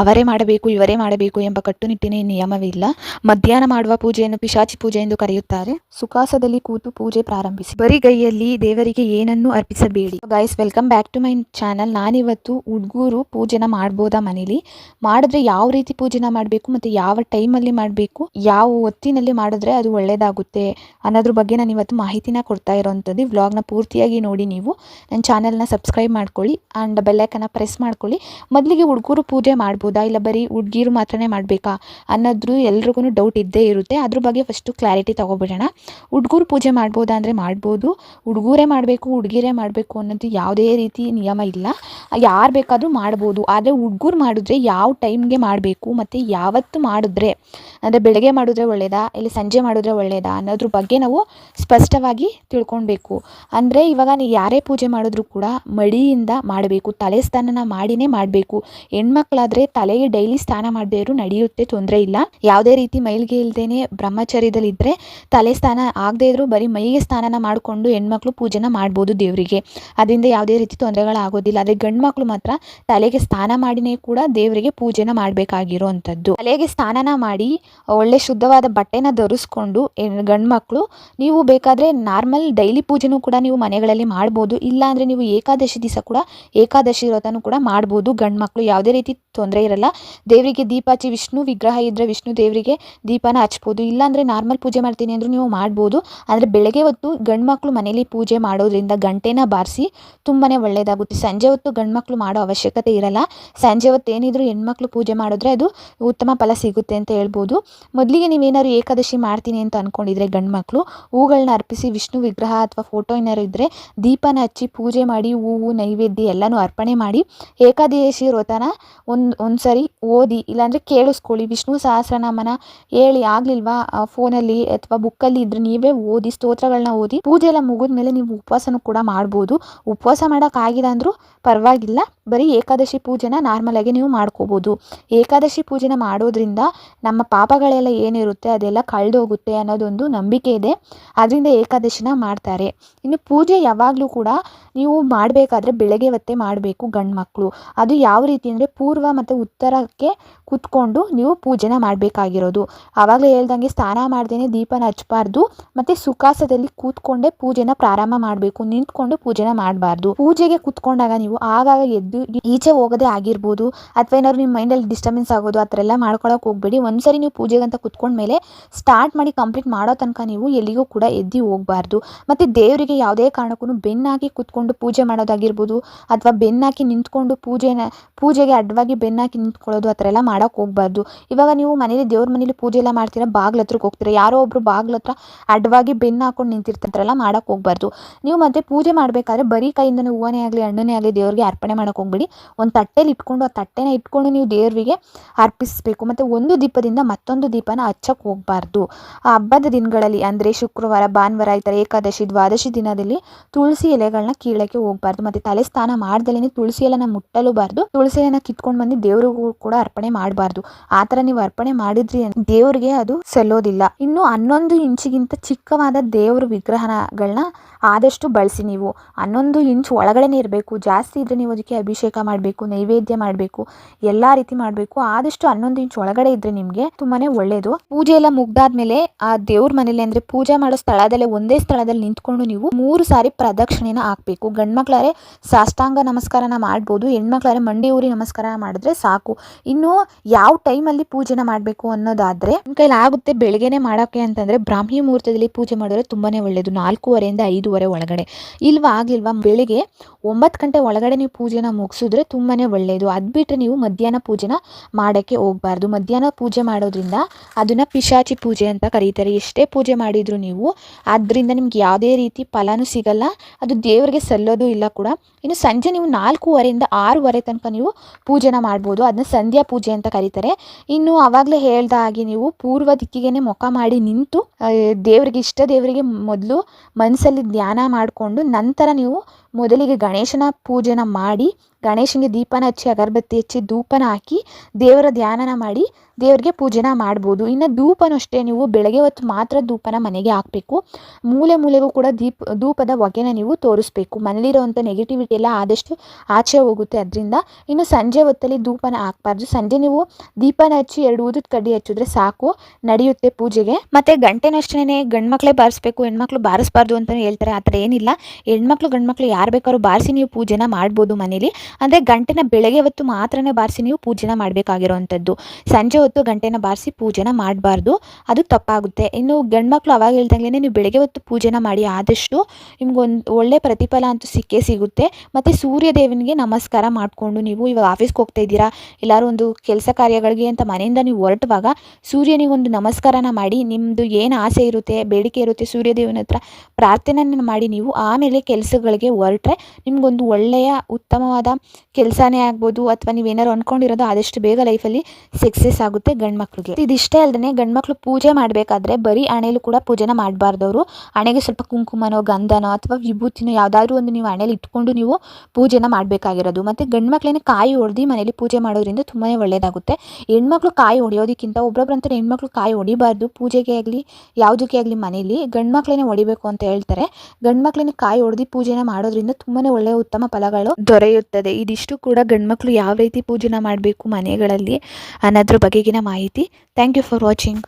ಅವರೇ ಮಾಡಬೇಕು, ಇವರೇ ಮಾಡಬೇಕು ಎಂಬ ಕಟ್ಟುನಿಟ್ಟಿನ ನಿಯಮವಿಲ್ಲ ಮಧ್ಯಾಹ್ನ ಮಾಡುವ ಪೂಜೆಯನ್ನು ಪಿಶಾಚಿ ಪೂಜೆ ಎಂದು ಕರೆಯುತ್ತಾರೆ. ಸುಖಾಸದಲ್ಲಿ ಕೂತು ಪೂಜೆ ಪ್ರಾರಂಭಿಸಿ. ಬರಿಗೈಯಲ್ಲಿ ದೇವರಿಗೆ ಏನನ್ನು ಅರ್ಪಿಸಬೇಡಿ. Guys welcome back to my channel ನಾನಿವತ್ತು ಹುಡುಗರು ಪೂಜೆನ ಮಾಡ್ಬೋದಾ ಮನೇಲಿ? ಮಾಡಿದ್ರೆ ಯಾವ ರೀತಿ ಪೂಜೆನ ಮಾಡಬೇಕು ಮತ್ತೆ ಯಾವ ಟೈಮಲ್ಲಿ ಮಾಡಬೇಕು? ಯಾವ ಹೊತ್ತಿನಲ್ಲಿ ಮಾಡಿದ್ರೆ ಅದು ಒಳ್ಳೇದಾಗುತ್ತೆ? ಅನ್ನೋದ್ರ ಬಗ್ಗೆ ನಾನು ಇವತ್ತು ಮಾಹಿತಿನ ಕೊಡ್ತಾ ಇರೋವಂಥದ್ದು ವ್ಲಾಗ್ನ ಪೂರ್ತಿಯಾಗಿ ನೋಡಿ ನೀವು. ನನ್ನ ಚಾನಲ್ನ ಸಬ್ಸ್ಕ್ರೈಬ್ ಮಾಡ್ಕೊಳ್ಳಿ. ಆ್ಯಂಡ್ ಬೆಲ್ಲೈಕನ್ನ ಪ್ರೆಸ್ ಮಾಡ್ಕೊಳ್ಳಿ. ಮೊದಲಿಗೆ ಹುಡುಗರು ಪೂಜೆ ಮಾಡ್ಬೋದಾ? ಇಲ್ಲ? ಬರೀ ಹುಡ್ಗೀರು ಮಾತ್ರನೇ ಮಾಡಬೇಕಾ? ಅನ್ನೋದ್ರು ಎಲ್ರಿಗೂ ಡೌಟ್ ಇದ್ದೇ ಇರುತ್ತೆ. ಅದ್ರ ಬಗ್ಗೆ ಫಸ್ಟು ಕ್ಲಾರಿಟಿ ತೊಗೊಬಿಡೋಣ. ಹುಡ್ಗರು ಪೂಜೆ ಮಾಡ್ಬೋದಾ ಅಂದರೆ ಮಾಡ್ಬೋದು. ಹುಡುಗರೇ ಮಾಡಬೇಕು, ಹುಡುಗಿರೇ ಮಾಡಬೇಕು ಅನ್ನೋದು ಯಾವುದೇ ರೀತಿ ನಿಯಮ ಇಲ್ಲ. ಯಾರು ಬೇಕಾದರೂ ಮಾಡ್ಬೋದು. ಆದರೆ ಹುಡುಗರು ಮಾಡಿದ್ರೆ ಯಾವ ಟೈಮ್ಗೆ ಮಾಡಬೇಕು? ಮತ್ತು ಯಾವತ್ತು ಮಾಡಿದ್ರೆ? ಅಂದರೆ ಬೆಳಗ್ಗೆ ಮಾಡಿದ್ರೆ ಒಳ್ಳೆಯದಾ ಇಲ್ಲ ಸಂಜೆ ಮಾಡಿದ್ರೆ ಒಳ್ಳೆಯದಾ ಅನ್ನೋದ್ರ ಬಗ್ಗೆ ನಾವು ಸ್ಪಷ್ಟವಾಗಿ ತಿಳ್ಕೊಳ್ಬೇಕು. ಅಂದರೆ ಇವಾಗ ನೀವು ಯಾರೇ ಪೂಜೆ ಮಾಡಿದ್ರು ಕೂಡ ಮಡಿಯಿಂದ ಮಾಡಬೇಕು. ತಲೆ ಸ್ನಾನ ಮಾಡಿನೇ ಮಾಡಬೇಕು. ಹೆಣ್ಮಕ್ಳಾದರೆ ತಲೆಗೆ ಡೈಲಿ ಸ್ನಾನ ಮಾಡದೇ ಇರು ನಡೆಯುತ್ತೆ, ತೊಂದರೆ ಇಲ್ಲ. ಯಾವುದೇ ರೀತಿ ಮೈಲಿಗೆ ಇಲ್ದೇನೆ ಬ್ರಹ್ಮಚರ್ಯದಲ್ಲಿದ್ದರೆ ತಲೆ ಸ್ನಾನ ಆಗದೇ ಇದ್ರೂ ಬರೀ ಮೈಗೆ ಸ್ನಾನನ ಮಾಡಿಕೊಂಡು ಹೆಣ್ಮಕ್ಳು ಪೂಜೆನ ಮಾಡ್ಬೋದು ದೇವರಿಗೆ. ಅದರಿಂದ ಯಾವುದೇ ರೀತಿ ತೊಂದರೆಗಳಾಗೋದಿಲ್ಲ. ಅದೇ ಗಂಡು ಮಕ್ಕಳು ಮಾತ್ರ ತಲೆಗೆ ಸ್ನಾನ ಮಾಡಿನೇ ಕೂಡ ದೇವರಿಗೆ ಪೂಜೆನ ಮಾಡಬೇಕಾಗಿರೋ ಅಂಥದ್ದು ತಲೆಗೆ ಸ್ನಾನನ ಮಾಡಿ ಒಳ್ಳೆ ಶುದ್ಧವಾದ ಬಟ್ಟೆನ ಧರಿಸ್ಕೊಂಡು ಗಂಡ್ಮಕ್ಳು, ನೀವು ಬೇಕಾದರೆ ನಾರ್ಮಲ್ ಡೈಲಿ ಪೂಜೆನೂ ಕೂಡ ನೀವು ಮನೆಗಳಲ್ಲಿ ಮಾಡ್ಬೋದು. ಇಲ್ಲ ಅಂದರೆ ನೀವು ಏಕಾದಶಿ ದಿವಸ ಕೂಡ ಏಕಾದಶಿ ವ್ರತನೂ ಕೂಡ ಮಾಡ್ಬೋದು ಗಂಡು ಮಕ್ಕಳು ಯಾವುದೇ ರೀತಿ ತೊಂದರೆ ಇರಲ್ಲ. ದೇವರಿಗೆ ದೀಪ ಹಚ್ಚಿ ವಿಷ್ಣು ವಿಗ್ರಹ ಇದ್ದರೆ ವಿಷ್ಣು ದೇವರಿಗೆ ದೀಪನ ಹಚ್ಬೋದು. ಇಲ್ಲಾಂದರೆ ನಾರ್ಮಲ್ ಪೂಜೆ ಮಾಡ್ತೀನಿ ಅಂದರೂ ನೀವು ಮಾಡ್ಬೋದು. ಆದರೆ ಬೆಳಗ್ಗೆ ಹೊತ್ತು ಗಂಡು ಮನೇಲಿ ಪೂಜೆ ಮಾಡೋದ್ರಿಂದ ಗಂಟೆನ ಬಾರಿಸಿ ತುಂಬಾ ಒಳ್ಳೆಯದಾಗುತ್ತೆ ಸಂಜೆ ಹೊತ್ತು ಗಂಡು ಮಕ್ಕಳು ಮಾಡೋ ಅವಶ್ಯಕತೆ ಇರಲ್ಲ. ಸಂಜೆ ಹೊತ್ತು ಏನಿದ್ರು ಹೆಣ್ಮಕ್ಳು ಪೂಜೆ ಮಾಡಿದ್ರೆ ಅದು ಉತ್ತಮ ಫಲ ಸಿಗುತ್ತೆ ಅಂತ ಹೇಳ್ಬೋದು. ಮೊದಲಿಗೆ ನೀವೇನಾದ್ರು ಏಕಾದಶಿ ಮಾಡ್ತೀನಿ ಅಂತ ಅಂದ್ಕೊಂಡಿದ್ರೆ ಗಂಡು ಹೂಗಳನ್ನ ಅರ್ಪಿಸಿ ವಿಷ್ಣು ವಿಗ್ರಹ ಅಥವಾ ಫೋಟೋ ಏನಾದ್ರು ಇದ್ದರೆ ದೀಪನ ಹಚ್ಚಿ ಪೂಜೆ ಮಾಡಿ ಹೂವು, ನೈವೇದ್ಯ ಎಲ್ಲನೂ ಅರ್ಪಣೆ ಮಾಡಿ ಏಕಾದಶಿ ವ್ರತನ ಒಂದು ಒಂದು ಸರಿ ಓದಿ, ಇಲ್ಲಾಂದರೆ ಕೇಳಿಸ್ಕೊಳ್ಳಿ. ವಿಷ್ಣು ಸಹಸ್ರನಾಮನ ಹೇಳಿ, ಆಗಲಿಲ್ವಾ? ಫೋನಲ್ಲಿ ಅಥವಾ ಬುಕ್ಕಲ್ಲಿ ಇದ್ರೆ ನೀವೇ ಓದಿ ಸ್ತೋತ್ರಗಳನ್ನ ಓದಿ ಪೂಜೆ ಎಲ್ಲ ಮುಗಿದ್ಮೇಲೆ ನೀವು ಉಪವಾಸನೂ ಕೂಡ ಮಾಡ್ಬೋದು. ಉಪವಾಸ ಮಾಡೋಕ್ಕಾಗಿಲ್ಲ ಅಂದರೂ ಪರವಾಗಿಲ್ಲ. ಬರೀ ಏಕಾದಶಿ ಪೂಜೆನ ನಾರ್ಮಲಾಗಿ ನೀವು ಮಾಡ್ಕೋಬೋದು. ಏಕಾದಶಿ ಪೂಜೆನ ಮಾಡೋದ್ರಿಂದ ನಮ್ಮ ಪಾಪಗಳೆಲ್ಲ ಏನಿರುತ್ತೆ, ಅದೆಲ್ಲ ಕಳೆದೋಗುತ್ತೆ ಅನ್ನೋದೊಂದು ನಂಬಿಕೆ ಇದೆ. ಅದರಿಂದ ಏಕಾದಶಿನ ಮಾಡ್ತಾರೆ. ಇನ್ನು ಪೂಜೆ ಯಾವಾಗಲೂ ಕೂಡ ನೀವು ಮಾಡಬೇಕಾದ್ರೆ ಬೆಳಗ್ಗೆ ಹೊತ್ತೆ ಮಾಡಬೇಕು ಗಂಡು ಮಕ್ಕಳು ಅದು ಯಾವ ರೀತಿ ಅಂದರೆ ಪೂರ್ವ ಮತ್ತು ಉತ್ತರಕ್ಕೆ ಕೂತ್ಕೊಂಡು ನೀವು ಪೂಜೆನ ಮಾಡಬೇಕಾಗಿರೋದು. ಆವಾಗಲೇ ಹೇಳ್ದಂಗೆ ಸ್ನಾನ ಮಾಡ್ದೇ ದೀಪನ ಹಚ್ಚಬಾರ್ದು ಮತ್ತು ಸುಖಾಸದಲ್ಲಿ ಕೂತ್ಕೊಂಡೇ ಪೂಜೆನ ಪ್ರಾರಂಭ ಮಾಡಬೇಕು, ನಿಂತ್ಕೊಂಡು ಪೂಜೆನ ಮಾಡಬಾರ್ದು. ಪೂಜೆಗೆ ಕೂತ್ಕೊಂಡಾಗ ನೀವು ಆಗಾಗ ಎದ್ದು ಈಚೆ ಹೋಗೋದೇ ಆಗಿರ್ಬೋದು, ಅಥವಾ ಏನಾದ್ರು ನಿಮ್ಮ ಮೈಂಡಲ್ಲಿ ಡಿಸ್ಟರ್ಬೆನ್ಸ್ ಆಗೋದು ಆ ಥರ ಎಲ್ಲ ಮಾಡ್ಕೊಳಕ್ಕೆ ಹೋಗಬೇಡಿ. ಒಂದ್ಸರಿ ನೀವು ಪೂಜೆಗಂತ ಕುತ್ಕೊಂಡ್ಮೇಲೆ ಸ್ಟಾರ್ಟ್ ಮಾಡಿ ಕಂಪ್ಲೀಟ್ ಮಾಡೋ ತನಕ ನೀವು ಎಲ್ಲಿಗೂ ಕೂಡ ಎದ್ದು ಹೋಗಬಾರ್ದು. ಮತ್ತು ದೇವರಿಗೆ ಯಾವುದೇ ಕಾರಣಕ್ಕೂ ಬೆನ್ನಾಗಿ ಕೂತ್ಕೊಂಡು ಪೂಜೆ ಮಾಡೋದಾಗಿರ್ಬೋದು, ಅಥವಾ ಬೆನ್ನಾಕಿ ನಿಂತ್ಕೊಂಡು ಪೂಜೆನ, ಪೂಜೆಗೆ ಅಡ್ಡವಾಗಿ ಬೆನ್ನಾಕಿ ನಿಂತ್ಕೊಳ್ಳೋದು, ಆ ಥರ ಎಲ್ಲ ಮಾಡೋಕ್ಕೆ ಹೋಗ್ಬಾರ್ದು. ಇವಾಗ ನೀವು ಮನೇಲಿ ದೇವ್ರ ಮನೇಲಿ ಪೂಜೆ ಎಲ್ಲ ಮಾಡ್ತೀರಾ, ಬಾಗ್ಲ ಹತ್ರಕ್ಕೆ ಹೋಗ್ತೀರಾ, ಯಾರೋ ಒಬ್ಬರು ಬಾಗ್ಲ ಹತ್ರ ಅಡ್ಡವಾಗಿ ಬೆನ್ನು ಹಾಕೊಂಡು ನಿಂತಿರ್ತಾರಲ್ಲ ಮಾಡೋಕ್ಕೆ ಹೋಗ್ಬಾರ್ದು. ನೀವು ಮತ್ತೆ ಪೂಜೆ ಮಾಡಬೇಕಾದ್ರೆ ಬರೀ ಕೈಯಿಂದನೇ ಹೂವನೇ ಆಗಲಿ, ಹಣ್ಣನೇ ಆಗಲಿ ದೇವ್ರಿಗೆ ಅರ್ಪಣೆ ಮಾಡೋಕ್ಕೆ ಹೋಗ್ಬಿಡಿ. ಒಂದು ತಟ್ಟೆಲಿ ಇಟ್ಕೊಂಡು, ಆ ತಟ್ಟೆನ ಇಟ್ಕೊಂಡು ನೀವು ದೇವರಿಗೆ ಅರ್ಪಿಸಬೇಕು. ಮತ್ತು ಒಂದು ದೀಪದಿಂದ ಮತ್ತೊಂದು ದೀಪನ ಹಚ್ಚಕ್ಕೆ ಹೋಗ್ಬಾರ್ದು. ಆ ಹಬ್ಬದ ದಿನಗಳಲ್ಲಿ, ಅಂದರೆ ಶುಕ್ರವಾರ, ಭಾನುವಾರ ಈ ಥರ ಏಕಾದಶಿ, ದ್ವಾದಶಿ ದಿನದಲ್ಲಿ ತುಳಸಿ ಎಲೆಗಳನ್ನ ಕೀಳಕ್ಕೆ ಹೋಗ್ಬಾರ್ದು. ಮತ್ತು ತಲೆ ಸ್ನಾನ ಮಾಡ್ದಲೇ ತುಳಸಿ ಎಲೆನ ಮುಟ್ಟಲೂಬಾರ್ದು. ತುಳಸಿ ಎಲೆನ ಕಿತ್ಕೊಂಡು ಬಂದು ದೇವ್ರಿಗೂ ಕೂಡ ಅರ್ಪಣೆ ಮಾಡಬಾರ್ದು. ಆ ಥರ ನೀವು ಅರ್ಪಣೆ ಮಾಡಿದ್ರಿ ದೇವರಿಗೆ ಅದು ಸಲ್ಲೋದಿಲ್ಲ. ಇನ್ನು ಹನ್ನೊಂದು ಇಂಚಿಗಿಂತ ಚಿಕ್ಕವಾದ ದೇವ್ರ ವಿಗ್ರಹಗಳನ್ನ ಆದಷ್ಟು ಬಳಸಿ ನೀವು. ಹನ್ನೊಂದು ಇಂಚ್ ಒಳಗಡೆನೆ ಇರಬೇಕು. ಜಾಸ್ತಿ ಇದ್ರೆ ನೀವು ಅದಕ್ಕೆ ಅಭಿಷೇಕ ಮಾಡಬೇಕು, ನೈವೇದ್ಯ ಮಾಡಬೇಕು, ಎಲ್ಲ ರೀತಿ ಮಾಡಬೇಕು. ಆದಷ್ಟು ಹನ್ನೊಂದು ಇಂಚ್ ಒಳಗಡೆ ಇದ್ರೆ ನಿಮಗೆ ತುಂಬಾನೇ ಒಳ್ಳೆಯದು ಪೂಜೆ ಎಲ್ಲ ಮುಗ್ದಾದ್ಮೇಲೆ ಆ ದೇವ್ರ ಮನೇಲಿ ಅಂದ್ರೆ ಪೂಜೆ ಮಾಡೋ ಸ್ಥಳದಲ್ಲೇ ಒಂದೇ ಸ್ಥಳದಲ್ಲಿ ನಿಂತ್ಕೊಂಡು ನೀವು ಮೂರು ಸಾರಿ ಪ್ರದಕ್ಷಿಣೆನ ಹಾಕಬೇಕು. ಗಂಡ್ಮಕ್ಳಾರೆ ಸಾಷ್ಟಾಂಗ ನಮಸ್ಕಾರನ ಮಾಡ್ಬೋದು, ಹೆಣ್ಮಕ್ಳಾರೆ ಮಂಡಿ ಊರಿ ನಮಸ್ಕಾರ ಮಾಡಿದ್ರೆ ಇನ್ನು ಯಾವ ಟೈಮಲ್ಲಿ ಪೂಜೆನ ಮಾಡಬೇಕು ಅನ್ನೋದಾದರೆ ನಿಮ್ಮ ಕೈಲಿ ಆಗುತ್ತೆ ಬೆಳಗ್ಗೆನೆ ಮಾಡೋಕ್ಕೆ ಅಂತಂದರೆ ಬ್ರಾಹ್ಮಿ ಮುಹೂರ್ತದಲ್ಲಿ ಪೂಜೆ ಮಾಡಿದ್ರೆ ತುಂಬಾ ಒಳ್ಳೆಯದು ನಾಲ್ಕೂವರೆಯಿಂದ ಐದೂವರೆ ಒಳಗಡೆ. ಇಲ್ವಾ ಆಗಿಲ್ವಾ ಬೆಳಿಗ್ಗೆ ಒಂಬತ್ತು ಗಂಟೆ ಒಳಗಡೆ ನೀವು ಪೂಜೆನ ಮುಗಿಸಿದ್ರೆ ತುಂಬಾ ಒಳ್ಳೆಯದು ಅದು ಬಿಟ್ಟರೆ ನೀವು ಮಧ್ಯಾಹ್ನ ಪೂಜೆನ ಮಾಡೋಕ್ಕೆ ಹೋಗಬಾರ್ದು. ಮಧ್ಯಾಹ್ನ ಪೂಜೆ ಮಾಡೋದ್ರಿಂದ ಅದನ್ನು ಪಿಶಾಚಿ ಪೂಜೆ ಅಂತ ಕರೀತಾರೆ. ಎಷ್ಟೇ ಪೂಜೆ ಮಾಡಿದರೂ ನೀವು ಅದರಿಂದ ನಿಮ್ಗೆ ಯಾವುದೇ ರೀತಿ ಫಲನೂ ಸಿಗಲ್ಲ. ಅದು ದೇವರಿಗೆ ಸಲ್ಲೋದು ಇಲ್ಲ ಕೂಡ. ಇನ್ನು ಸಂಜೆ ನೀವು ನಾಲ್ಕೂವರೆಯಿಂದ ಆರೂವರೆ ತನಕ ನೀವು ಪೂಜೆನ ಮಾಡ್ಬೋದು. ಅದನ್ನ ಸಂಧ್ಯಾ ಪೂಜೆ ಅಂತ ಕರೀತಾರೆ. ಇನ್ನು ಆವಾಗಲೇ ಹೇಳ್ದ ಹಾಗೆ ನೀವು ಪೂರ್ವ ದಿಕ್ಕಿಗೆ ಮುಖ ಮಾಡಿ ನಿಂತು ದೇವರಿಗೆ, ಇಷ್ಟ ದೇವರಿಗೆ ಮೊದಲು ಮನಸ್ಸಲ್ಲಿ ಧ್ಯಾನ ಮಾಡಿಕೊಂಡು ನಂತರ ನೀವು ಮೊದಲಿಗೆ ಗಣೇಶನ ಪೂಜೆನ ಮಾಡಿ ಗಣೇಶನಿಗೆ ದೀಪನ ಹಚ್ಚಿ, ಅಗರಬತ್ತಿ ಹಚ್ಚಿ, ಧೂಪನ ಹಾಕಿ ದೇವರ ಧ್ಯಾನನ ಮಾಡಿ ದೇವರಿಗೆ ಪೂಜೆನ ಮಾಡ್ಬೋದು. ಇನ್ನು ಧೂಪನೂ ಅಷ್ಟೇ, ನೀವು ಬೆಳಗ್ಗೆ ಹೊತ್ತು ಮಾತ್ರ ಧೂಪನ ಮನೆಗೆ ಹಾಕಬೇಕು. ಮೂಲೆ ಮೂಲೆಗೂ ಕೂಡ ದೀಪ, ಧೂಪದ ಹೊಗೆನ ನೀವು ತೋರಿಸ್ಬೇಕು. ಮನೇಲಿರೋವಂಥ ನೆಗೆಟಿವಿಟಿ ಎಲ್ಲ ಆದಷ್ಟು ಆಚೆ ಹೋಗುತ್ತೆ ಅದರಿಂದ. ಇನ್ನು ಸಂಜೆ ಹೊತ್ತಲ್ಲಿ ಧೂಪನ ಹಾಕ್ಬಾರ್ದು. ಸಂಜೆ ನೀವು ದೀಪನ ಹಚ್ಚಿ ಎರಡು ಊದದ ಕಡ್ಡಿ ಹಚ್ಚಿದ್ರೆ ಸಾಕು. ನಡೆಯುತ್ತೆ ಪೂಜೆಗೆ. ಮತ್ತು ಗಂಟೆನಷ್ಟೇ ಗಂಡ್ಮಕ್ಳೇ ಬಾರಿಸ್ಬೇಕು, ಹೆಣ್ಮಕ್ಳು ಬಾರಿಸ್ಬಾರ್ದು ಅಂತಲೇ ಹೇಳ್ತಾರೆ. ಆ ಥರ ಏನಿಲ್ಲ. ಹೆಣ್ಮಕ್ಳು ಗಂಡ್ಮಕ್ಳು ಯಾರು ಬೇಕಾದ್ರೂ ಬಾರಿಸಿ ನೀವು ಪೂಜೆನ ಮಾಡ್ಬೋದು ಮನೇಲಿ. ಅಂದರೆ ಗಂಟೆನ ಬೆಳಗ್ಗೆ ಹೊತ್ತು ಮಾತ್ರನೇ ಬಾರಿಸಿ ನೀವು ಪೂಜೆನ ಮಾಡಬೇಕಾಗಿರೋವಂಥದ್ದು. ಸಂಜೆ ಹೊತ್ತು ಗಂಟೆನ ಬಾರಿಸಿ ಪೂಜೆನ ಮಾಡಬಾರ್ದು. ಅದು ತಪ್ಪಾಗುತ್ತೆ. ಇನ್ನು ಗಂಡ್ಮಕ್ಳು ಅವಾಗ ಹೇಳ್ದಂಗೆ ನೀವು ಬೆಳಗ್ಗೆ ಹೊತ್ತು ಪೂಜೆನ ಮಾಡಿ ಆದಷ್ಟು ನಿಮ್ಗೊಂದು ಒಳ್ಳೆ ಪ್ರತಿಫಲ ಅಂತೂ ಸಿಕ್ಕೇ ಸಿಗುತ್ತೆ. ಮತ್ತು ಸೂರ್ಯ ದೇವನಿಗೆ ನಮಸ್ಕಾರ ಮಾಡಿಕೊಂಡು ನೀವು ಇವಾಗ ಆಫೀಸ್ಗೆ ಹೋಗ್ತಾ ಇದ್ದೀರಾ, ಎಲ್ಲರೂ ಒಂದು ಕೆಲಸ ಕಾರ್ಯಗಳಿಗೆ ಅಂತ ಮನೆಯಿಂದ ನೀವು ಹೊರಟುವಾಗ ಸೂರ್ಯನಿಗೊಂದು ನಮಸ್ಕಾರನ ಮಾಡಿ ನಿಮ್ಮದು ಏನು ಆಸೆ ಇರುತ್ತೆ, ಬೇಡಿಕೆ ಇರುತ್ತೆ ಸೂರ್ಯ ದೇವನ ಹತ್ರ ಪ್ರಾರ್ಥನೆಯನ್ನು ಮಾಡಿ ನೀವು ಆಮೇಲೆ ಕೆಲಸಗಳಿಗೆ ಹೊರಟ್ರೆ ನಿಮಗೊಂದು ಒಳ್ಳೆಯ ಉತ್ತಮವಾದ ಕೆಲಸನೇ ಆಗ್ಬೋದು ಅಥವಾ ನೀವೇನಾರು ಅಂದ್ಕೊಂಡಿರೋದು ಆದಷ್ಟು ಬೇಗ ಲೈಫಲ್ಲಿ ಸಕ್ಸಸ್ ಆಗುತ್ತೆ ಗಂಡು ಮಕ್ಳಿಗೆ. ಇದಿಷ್ಟೇ ಅಲ್ಲದೆ ಗಂಡು ಮಕ್ಕಳು ಪೂಜೆ ಮಾಡಬೇಕಾದ್ರೆ ಬರೀ ಹಣೆಯಲ್ಲೂ ಕೂಡ ಪೂಜೆನ ಮಾಡಬಾರ್ದವರು. ಹಣೆಗೆ ಸ್ವಲ್ಪ ಕುಂಕುಮನೋ, ಗಂಧನೋ ಅಥವಾ ವಿಭೂತಿನೋ ಯಾವುದಾದ್ರೂ ಒಂದು ನೀವು ಹಣೆಯಲ್ಲಿ ಇಟ್ಕೊಂಡು ನೀವು ಪೂಜೆನ ಮಾಡಬೇಕಾಗಿರೋದು. ಮತ್ತು ಗಂಡು ಮಕ್ಕಳೇನೆ ಕಾಯಿ ಹೊಡೆದು ಮನೇಲಿ ಪೂಜೆ ಮಾಡೋದ್ರಿಂದ ತುಂಬಾ ಒಳ್ಳೆಯದಾಗುತ್ತೆ ಹೆಣ್ಮಕ್ಳು ಕಾಯಿ ಹೊಡೆಯೋದಕ್ಕಿಂತ ಒಬ್ಬೊಬ್ರಂತಾರೆ ಹೆಣ್ಮಕ್ಳು ಕಾಯಿ ಹೊಡಿಬಾರ್ದು ಪೂಜೆಗೆ ಆಗಲಿ, ಯಾವುದಕ್ಕೆ ಆಗಲಿ ಮನೇಲಿ ಗಂಡು ಮಕ್ಕಳೇನೆ ಹೊಡಿಬೇಕು ಅಂತ ಹೇಳ್ತಾರೆ. ಗಂಡು ಕಾಯಿ ಹೊಡೆದು ಪೂಜೆನ ಮಾಡೋದ್ರಿಂದ ತುಂಬಾ ಒಳ್ಳೆಯ ಉತ್ತಮ ಫಲಗಳು ದೊರೆಯುತ್ತದೆ. ಇದಿಷ್ಟು ಕೂಡ ಗಂಡ್ಮಕ್ಳು ಯಾವ ರೀತಿ ಪೂಜೆನ ಮಾಡಬೇಕು ಮನೆಗಳಲ್ಲಿ ಅನ್ನೋದ್ರ ಬಗೆಗಿನ ಮಾಹಿತಿ. Thank you for watching